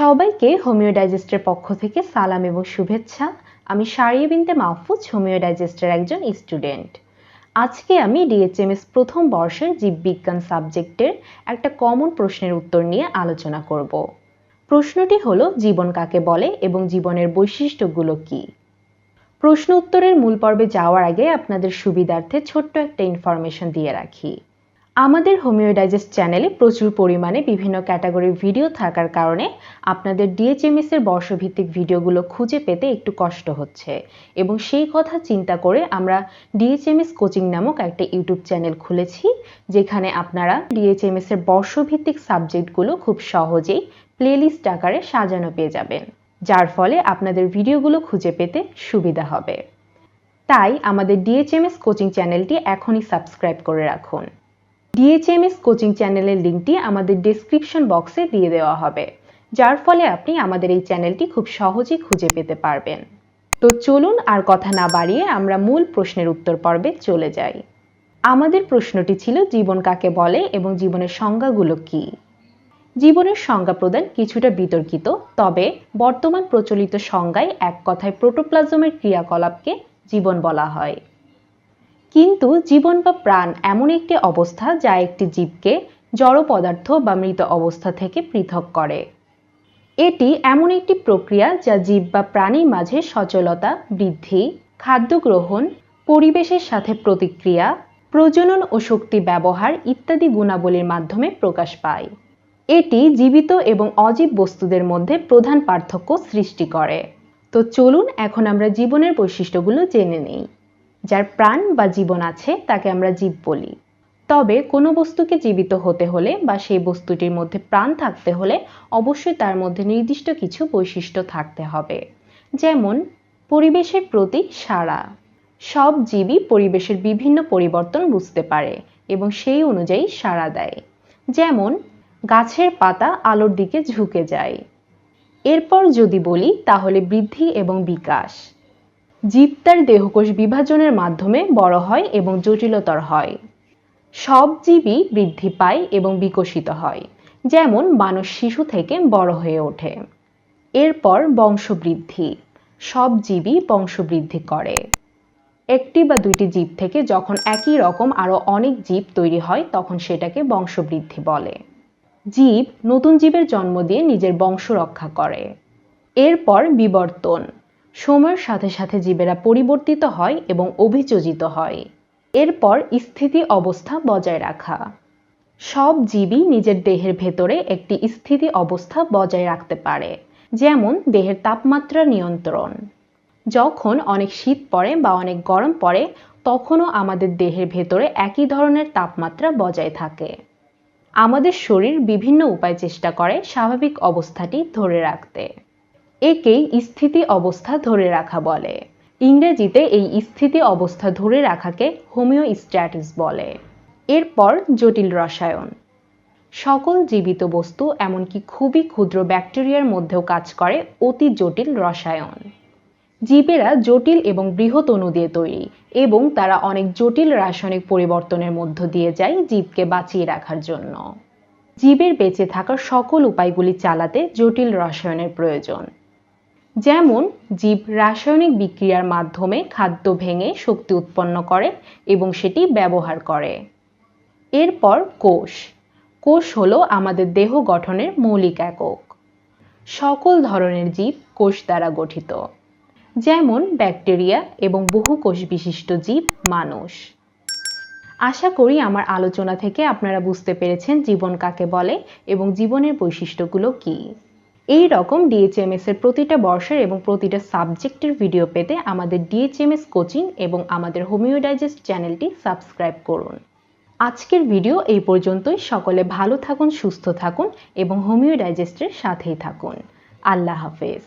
সবাইকে হোমিও ডাইজেস্টের পক্ষ থেকে সালাম এবং শুভেচ্ছা। আমি সারিয়ে বিনতে মাহফুজ হোমিও ডাইজেস্টের একজন স্টুডেন্ট। আজকে আমি ডিএচএমএস প্রথম বর্ষের জীববিজ্ঞান সাবজেক্টের একটা কমন প্রশ্নের উত্তর নিয়ে আলোচনা করব। প্রশ্নটি হলো, জীবন কাকে বলে এবং জীবনের বৈশিষ্ট্যগুলো কি? প্রশ্ন উত্তরের মূল পর্বে যাওয়ার আগে আপনাদের সুবিধার্থে ছোট্ট একটা ইনফরমেশন দিয়ে রাখি। আমাদের হোমিও ডাইজেস্ট চ্যানেলে প্রচুর পরিমাণে বিভিন্ন ক্যাটাগরির ভিডিও থাকার কারণে আপনাদের ডিএচএমএস এর বর্ষভিত্তিক ভিডিওগুলো খুঁজে পেতে একটু কষ্ট হচ্ছে। এবং সেই কথা চিন্তা করে আমরা ডিএচএমএস কোচিং নামক একটা ইউটিউব চ্যানেল খুলেছি, যেখানে আপনারা ডিএচএমএস এর বর্ষভিত্তিক সাবজেক্টগুলো খুব সহজেই প্লেলিস্ট আকারে সাজানো পেয়ে যাবেন, যার ফলে আপনাদের ভিডিওগুলো খুঁজে পেতে সুবিধা হবে। তাই আমাদের ডিএচএমএস কোচিং চ্যানেলটি এখনই সাবস্ক্রাইব করে রাখুন। ডিএচএমএস কোচিং চ্যানেলের লিঙ্কটি আমাদের ডেসক্রিপশন বক্সে দিয়ে দেওয়া হবে। যার ফলে আপনি আমাদের এই চ্যানেলটি খুব সহজেই খুঁজে পেতে পারবেন। তো চলুন আর কথা না বাড়িয়ে আমরা মূল প্রশ্নের উত্তর পর্বে চলে যাই। আমাদের প্রশ্নটি ছিল, জীবন কাকে বলে এবং জীবনের সংজ্ঞাগুলো কী? জীবনের সংজ্ঞা প্রদান কিছুটা বিতর্কিত, তবে বর্তমান প্রচলিত সংজ্ঞায় এক কথায় প্রোটোপ্লাজমের ক্রিয়াকলাপকে জীবন বলা হয়। কিন্তু জীবন বা প্রাণ এমন একটি অবস্থা যা একটি জীবকে জড় পদার্থ বা মৃত অবস্থা থেকে পৃথক করে। এটি এমন একটি প্রক্রিয়া যা জীব বা প্রাণীর মাঝে সচলতা, বৃদ্ধি, খাদ্য গ্রহণ, পরিবেশের সাথে প্রতিক্রিয়া, প্রজনন ও শক্তি ব্যবহার ইত্যাদি গুণাবলীর মাধ্যমে প্রকাশ পায়। এটি জীবিত এবং অজীব বস্তুদের মধ্যে প্রধান পার্থক্য সৃষ্টি করে। তো চলুন এখন আমরা জীবনের বৈশিষ্ট্যগুলো জেনে নেই। যার প্রাণ বা জীবন আছে, তাকে আমরা জীব বলি। তবে কোনো বস্তুকে জীবিত হতে হলে বা সেই বস্তুটির মধ্যে প্রাণ থাকতে হলে অবশ্যই তার মধ্যে নির্দিষ্ট কিছু বৈশিষ্ট্য থাকতে হবে। যেমন, পরিবেশের প্রতি সাড়া। সব জীবই পরিবেশের বিভিন্ন পরিবর্তন বুঝতে পারে এবং সেই অনুযায়ী সাড়া দেয়। যেমন, গাছের পাতা আলোর দিকে ঝুঁকে যায়। এরপর যদি বলি, তাহলে বৃদ্ধি এবং বিকাশ। জীব তার দেহকোষ বিভাজনের মাধ্যমে বড় হয় এবং জটিলতর হয়। সব জীবই বৃদ্ধি পায় এবং বিকশিত হয়, যেমন মানুষ শিশু থেকে বড় হয়ে ওঠে। এরপর বংশবৃদ্ধি, সব জীবই বংশবৃদ্ধি করে। একটি বা দুইটি জীব থেকে যখন একই রকম আরও অনেক জীব তৈরি হয়, তখন সেটাকে বংশবৃদ্ধি বলে। জীব নতুন জীবের জন্ম দিয়ে নিজের বংশ রক্ষা করে। এরপর বিবর্তন সময়ের সাথে সাথে জীবেরা পরিবর্তিত হয় এবং অভিযোজিত হয়। এরপর স্থিতি অবস্থা বজায় রাখা। সব জীবই নিজের দেহের ভেতরে একটি স্থিতি অবস্থা বজায় রাখতে পারে, যেমন দেহের তাপমাত্রা নিয়ন্ত্রণ। যখন অনেক শীত পড়ে বা অনেক গরম পড়ে, তখনও আমাদের দেহের ভেতরে একই ধরনের তাপমাত্রা বজায় থাকে। আমাদের শরীর বিভিন্ন উপায় চেষ্টা করে স্বাভাবিক অবস্থাটি ধরে রাখতে। একেই স্থিতি অবস্থা ধরে রাখা বলে। ইংরেজিতে এই স্থিতি অবস্থা ধরে রাখাকে হোমিওস্ট্যাটিস বলে। এরপর জটিল রসায়ন। সকল জীবিত বস্তু, এমনকি খুবই ক্ষুদ্র ব্যাকটেরিয়ার মধ্যেও কাজ করে অতি জটিল রসায়ন। জীবেরা জটিল এবং বৃহৎ অণু দিয়ে তৈরি, এবং তারা অনেক জটিল রাসায়নিক পরিবর্তনের মধ্য দিয়ে যায় জীবকে বাঁচিয়ে রাখার জন্য। জীবের বেঁচে থাকার সকল উপায়গুলি চালাতে জটিল রসায়নের প্রয়োজন। যেমন জীব রাসায়নিক বিক্রিয়ার মাধ্যমে খাদ্য ভেঙে শক্তি উৎপন্ন করে এবং সেটি ব্যবহার করে। এরপর কোষ। কোষ হলো আমাদের দেহ গঠনের মৌলিক একক। সকল ধরনের জীব কোষ দ্বারা গঠিত। যেমন ব্যাকটেরিয়া এবং বহু কোষ বিশিষ্ট জীব মানুষ। আশা করি আমার আলোচনা থেকে আপনারা বুঝতে পেরেছেন জীবন কাকে বলে এবং জীবনের বৈশিষ্ট্যগুলো কী। এই রকম ডিএচএমএস এর প্রতিটা বর্ষের এবং প্রতিটা সাবজেক্টের ভিডিও পেতে আমাদের ডিএচএমএস কোচিং এবং আমাদের হোমিওডাইজেস্ট চ্যানেলটি সাবস্ক্রাইব করুন। আজকের ভিডিও এই পর্যন্তই। সকলে ভালো থাকুন, সুস্থ থাকুন এবং হোমিওডাইজেস্টের সাথেই থাকুন। আল্লাহ হাফেজ।